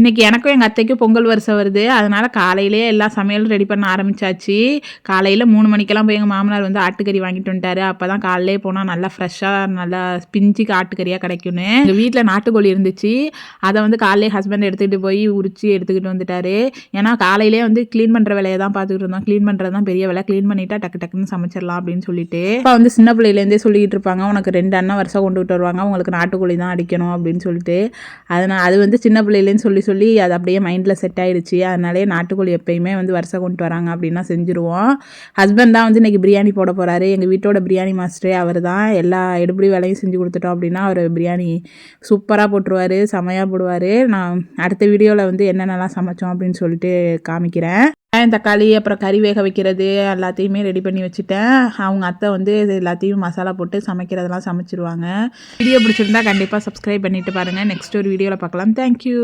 இன்றைக்கி எனக்கும் எங்கள் அத்தைக்கும் பொங்கல் வருஷம் வருது. அதனால் காலையிலே எல்லா சமையலும் ரெடி பண்ண ஆரம்பித்தாச்சு காலையில் மூணு மணிக்கெல்லாம் போய் எங்கள் மாமனார் வந்து ஆட்டுக்கறி வாங்கிட்டு வந்துட்டாரு. அப்போ தான் காலையிலே போனால் நல்லா ஃப்ரெஷ்ஷாக நல்லா பிஞ்சுக்கு ஆட்டுக்கறியாக கிடைக்கும்னு. எங்கள் வீட்டில் நாட்டுக்கோழி இருந்துச்சு. அதை வந்து காலையிலே ஹஸ்பண்ட் எடுத்துக்கிட்டு போய் உரிச்சு எடுத்துக்கிட்டு வந்துட்டாரு. ஏன்னா காலையிலே வந்து க்ளீன் பண்ணுற வேலையை தான் பார்த்துக்கிட்டு இருந்தோம். க்ளீன் பண்ணுறது தான் பெரிய வேலை. க்ளீன் பண்ணிட்டா டக்கு டக்குன்னு சமைச்சிடலாம் அப்படின்னு சொல்லிட்டு. இப்போ வந்து சின்ன பிள்ளையிலேருந்தே சொல்லிக்கிட்டு இருப்பாங்க. உனக்கு ரெண்டு அண்ணன் வருஷம் கொண்டுகிட்டு வருவாங்க. உங்களுக்கு நாட்டுக்கோழி தான் அடிக்கணும் அப்படின்னு சொல்லிட்டு. அதனால் அது வந்து சின்ன பிள்ளையிலேருந்து சொல்லி சொல்லி அது அப்படியே மைண்டில் செட் ஆகிடுச்சு அதனாலே நாட்டுக்கோழி எப்பயுமே வந்து வருஷம் கொண்டு வராங்க அப்படின்னா செஞ்சுருவோம். ஹஸ்பண்ட் தான் வந்து இன்றைக்கி பிரியாணி போட போகிறாரு எங்கள் வீட்டோட பிரியாணி மாஸ்டரே அவர் தான். எல்லா எடுபடி வேலையும் செஞ்சு கொடுத்துட்டோம் அப்படின்னா அவர் பிரியாணி சூப்பராக போட்டுருவார் செமையாக போடுவார். நான் அடுத்த வீடியோவில் வந்து என்னென்னலாம் சமைச்சோம் அப்படின்னு சொல்லிட்டு காமிக்கிறேன். வெங்காயம் தக்காளி அப்புறம் கறி வேக வைக்கிறது எல்லாத்தையுமே ரெடி பண்ணி வச்சுட்டேன். அவங்க அத்தை வந்து இது எல்லாத்தையும் மசாலா போட்டு சமைக்கிறதெல்லாம் சமைச்சிருவாங்க. வீடியோ பிடிச்சிருந்தா கண்டிப்பாக சப்ஸ்கிரைப் பண்ணிட்டு பாருங்கள் நெக்ஸ்ட் ஒரு வீடியோவில் பார்க்கலாம். தேங்க்யூ